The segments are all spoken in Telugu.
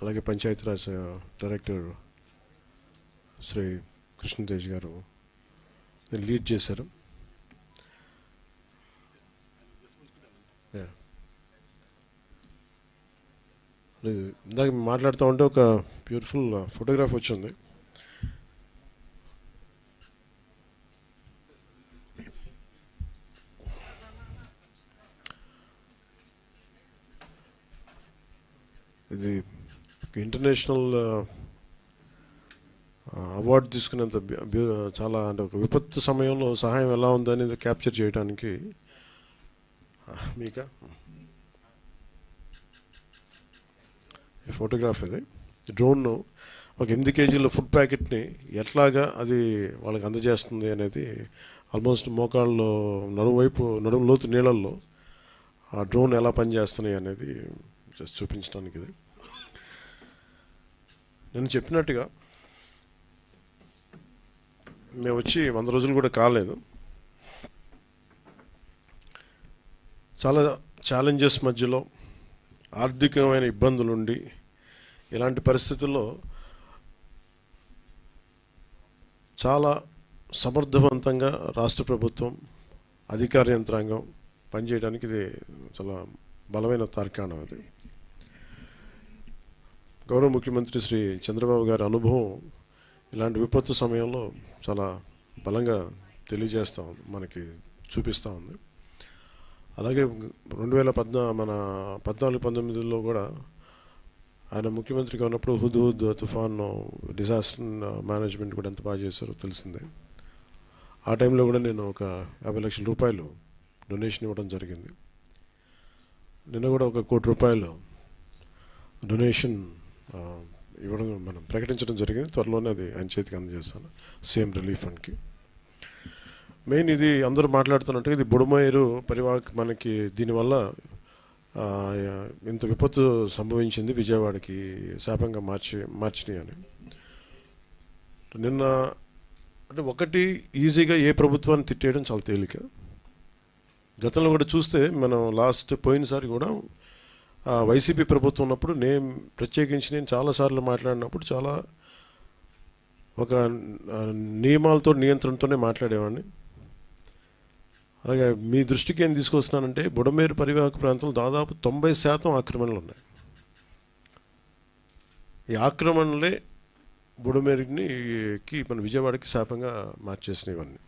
అలాగే పంచాయతీరాజ్ డైరెక్టర్ శ్రీ కృష్ణతేజ్ గారు లీడ్ చేశారు. లేదు ఇందాక మాట్లాడుతూ ఉంటే ఒక బ్యూటిఫుల్ ఫోటోగ్రాఫ్ వచ్చింది. ఇది ఇంటర్నేషనల్ అవార్డు తీసుకునేంత చాలా అంటే ఒక విపత్తు సమయంలో సహాయం ఎలా ఉందనేది క్యాప్చర్ చేయడానికి మీక? ఫోటోగ్రాఫ్ ఇది. డ్రోన్ను ఒక ఎనిమిది కేజీల ఫుడ్ ప్యాకెట్ని ఎట్లాగా అది వాళ్ళకి అందజేస్తుంది అనేది ఆల్మోస్ట్ మోకాళ్ళలో నడుము వైపు నడుము లోతు నీళ్ళల్లో ఆ డ్రోన్ ఎలా పనిచేస్తున్నాయి అనేది జస్ట్ చూపించడానికి ఇది. నేను చెప్పినట్టుగా మేము వచ్చి వంద రోజులు కూడా కాలేదు. చాలా ఛాలెంజెస్ మధ్యలో ఆర్థికమైన ఇబ్బందులుండి ఇలాంటి పరిస్థితుల్లో చాలా సమర్థవంతంగా రాష్ట్ర ప్రభుత్వం అధికార యంత్రాంగం పనిచేయడానికి ఇది చాలా బలమైన తార్కాణం అది. గౌరవ ముఖ్యమంత్రి శ్రీ చంద్రబాబు గారి అనుభవం ఇలాంటి విపత్తు సమయంలో చాలా బలంగా తెలియజేస్తూ ఉంది మనకి చూపిస్తూ ఉంది. అలాగే రెండు వేల పద్నా మన పద్నాలుగు పంతొమ్మిదిలో కూడా ఆయన ముఖ్యమంత్రిగా ఉన్నప్పుడు హుద్ హుద్ తుఫాన్ డిజాస్టర్ మేనేజ్మెంట్ కూడా ఎంత బాగా చేశారో తెలిసిందే. ఆ టైంలో కూడా నేను ఒక యాభై లక్షల రూపాయలు డొనేషన్ ఇవ్వడం జరిగింది. నిన్న కూడా ఒక కోటి రూపాయలు డొనేషన్ ఇవ్వడం మనం ప్రకటించడం జరిగింది. త్వరలోనే అది ఆయన చేతికి అందజేస్తాను. సేమ్ రిలీఫ్ ఫండ్కి. మెయిన్ ఇది అందరూ మాట్లాడుతున్నట్టుగా ఇది బుడమేరు పరివాహక మనకి దీనివల్ల ఇంత విపత్తు సంభవించింది విజయవాడకి శాపంగా మార్చి మార్చినాయి అని. నిన్న అంటే ఒకటి ఈజీగా ఏ ప్రభుత్వాన్ని తిట్టేయడం చాలా తేలిక. గతంలో కూడా చూస్తే మనం లాస్ట్ పోయినసారి కూడా వైసీపీ ప్రభుత్వం ఉన్నప్పుడు నేను ప్రత్యేకించి నేను చాలాసార్లు మాట్లాడినప్పుడు చాలా ఒక నియమాలతో నియంత్రణతోనే మాట్లాడేవాడిని. అలాగే మీ దృష్టికి ఏం తీసుకొస్తున్నానంటే బుడమేరు పరివాహక ప్రాంతంలో దాదాపు తొంభై శాతం ఆక్రమణలు ఉన్నాయి. ఈ ఆక్రమణలే బుడమేరుని కి మన విజయవాడకి శాపంగా మార్చేసినవన్నీ.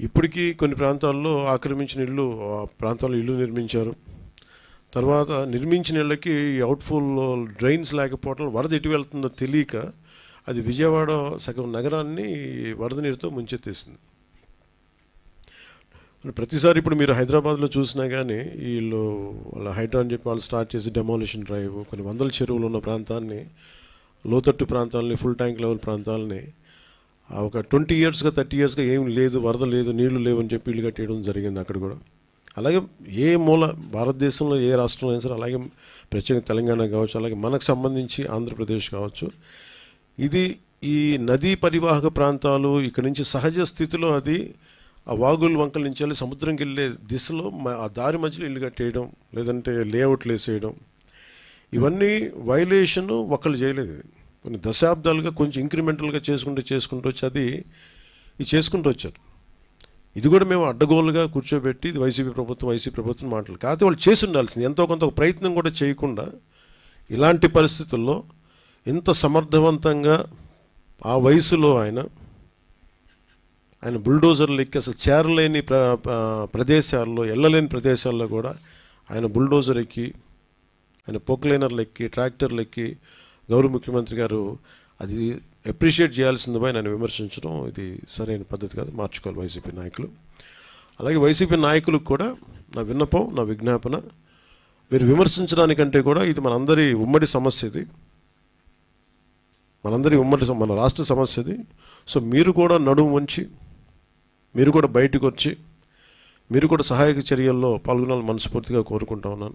ఇప్పటికీ కొన్ని ప్రాంతాల్లో ఆక్రమించిన ఇళ్ళు ఆ ప్రాంతాల్లో ఇల్లు నిర్మించారు. తర్వాత నిర్మించిన ఇళ్ళకి అవుట్ఫుల్ డ్రైన్స్ లేకపోవడం వరద ఎటు వెళ్తుందో తెలియక అది విజయవాడ సగం నగరాన్ని వరద నీరుతో ముంచెత్తేసింది. ప్రతిసారి ఇప్పుడు మీరు హైదరాబాద్లో చూసినా కానీ వీళ్ళు వాళ్ళ హైడ్రా అని చెప్పి వాళ్ళు స్టార్ట్ చేసి డెమాలిషన్ డ్రైవ్ కొన్ని వందల చెరువులు ఉన్న ప్రాంతాన్ని లోతట్టు ప్రాంతాలని ఫుల్ ట్యాంక్ లెవెల్ ప్రాంతాలని ఆ ఒక ట్వంటీ ఇయర్స్గా థర్టీ ఇయర్స్గా ఏం లేదు వరద లేదు నీళ్ళు లేవు అని చెప్పి ఇల్లు కట్టేయడం జరిగింది అక్కడ కూడా. అలాగే ఏ మూల భారతదేశంలో ఏ రాష్ట్రంలో అయినా సరే అలాగే ప్రత్యేకంగా తెలంగాణ కావచ్చు అలాగే మనకు సంబంధించి ఆంధ్రప్రదేశ్ కావచ్చు ఇది ఈ నదీ పరివాహక ప్రాంతాలు ఇక్కడ నుంచి సహజ స్థితిలో అది ఆ వాగులు వంకల నుంచి వెళ్ళి సముద్రంకి వెళ్ళే దిశలో మ- ఆ దారి మధ్యలో ఇల్లు కట్టేయడం లేదంటే లేఅవుట్లు వేసేయడం ఇవన్నీ వైలేషన్ ఒకళ్ళు చేయలేదు కొన్ని దశాబ్దాలుగా కొంచెం ఇంక్రిమెంటల్గా చేసుకుంటూ చేసుకుంటూ వచ్చి అది ఇది చేసుకుంటూ వచ్చారు. ఇది కూడా మేము అడ్డగోలుగా కూర్చోబెట్టి ఇది వైసీపీ ప్రభుత్వం వైసీపీ ప్రభుత్వం మాటలు. కాకపోతే వాళ్ళు చేసి ఉండాల్సింది. ఎంతో కొంత ప్రయత్నం కూడా చేయకుండా ఇలాంటి పరిస్థితుల్లో ఇంత సమర్థవంతంగా ఆ వయసులో ఆయన ఆయన బుల్డోజర్లు ఎక్కి అసలు చేరలేని ప్ర ప్ర- ప్రదేశాల్లో వెళ్ళలేని ప్రదేశాల్లో కూడా ఆయన బుల్డోజర్ ఎక్కి ఆయన పొక్లైనర్లు ఎక్కి ట్రాక్టర్లు ఎక్కి గౌరవ ముఖ్యమంత్రి గారు అది అప్రిషియేట్ చేయాల్సింది నన్ను నేను విమర్శించడం ఇది సరైన పద్ధతి కాదు. మార్చుకోవాలి వైసీపీ నాయకులు. అలాగే వైసీపీ నాయకులకు కూడా నా విన్నపం నా విజ్ఞాపన మీరు విమర్శించడానికంటే కూడా ఇది మనందరి ఉమ్మడి సమస్య ఇది. మనందరి ఉమ్మడి మన రాష్ట్ర సమస్య ఇది. సో మీరు కూడా నడుము ఉంచి మీరు కూడా బయటకు వచ్చి మీరు కూడా సహాయక చర్యల్లో పాల్గొనాలని మనస్ఫూర్తిగా కోరుకుంటా ఉన్నాను.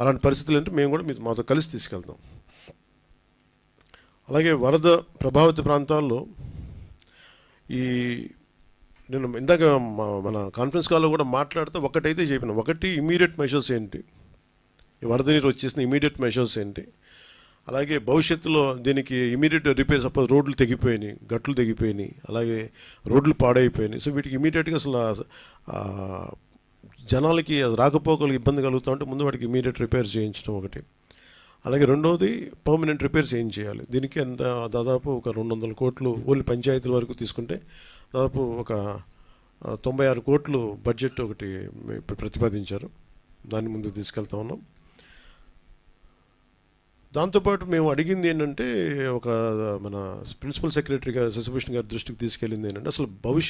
అలాంటి పరిస్థితులు అంటే మేము కూడా మీతో మాతో కలిసి తీసుకెళ్తాం. అలాగే వరద ప్రభావిత ప్రాంతాల్లో ఈ నేను ఇందాక మన కాన్ఫరెన్స్ కాల్లో కూడా మాట్లాడితే ఒకటైతే చెప్పిన ఒకటి ఇమీడియట్ మెషర్స్ ఏంటి? ఈ వరద నీరు వచ్చేసిన ఇమీడియట్ మెషర్స్ ఏంటి? అలాగే భవిష్యత్తులో దీనికి ఇమీడియట్ రిపేర్ సపోజ్ రోడ్లు తెగిపోయినాయి గట్లు తెగిపోయినాయి అలాగే రోడ్లు పాడైపోయినాయి. సో వీటికి ఇమీడియట్గా అసలు జనాలకి రాకపోకలు ఇబ్బంది కలుగుతూ ఉంటే ముందు వాటికి ఇమీడియట్ రిపేర్ చేయించడం ఒకటి. అలాగే రెండవది పర్మనెంట్ రిపేర్స్ ఏం చేయాలి దీనికి ఎంత దాదాపు ఒక రెండు వందల కోట్లు ఓన్లీ పంచాయతీల వరకు తీసుకుంటే దాదాపు ఒక తొంభై ఆరు కోట్లు బడ్జెట్ ఒకటి ప్రతిపాదించారు. దాన్ని ముందుకు తీసుకెళ్తా ఉన్నాం. దాంతోపాటు మేము అడిగింది ఏంటంటే ఒక మన ప్రిన్సిపల్ సెక్రటరీ గారు శశిభూషణ్ గారి దృష్టికి తీసుకెళ్ళింది ఏంటంటే అసలు భవిష్యత్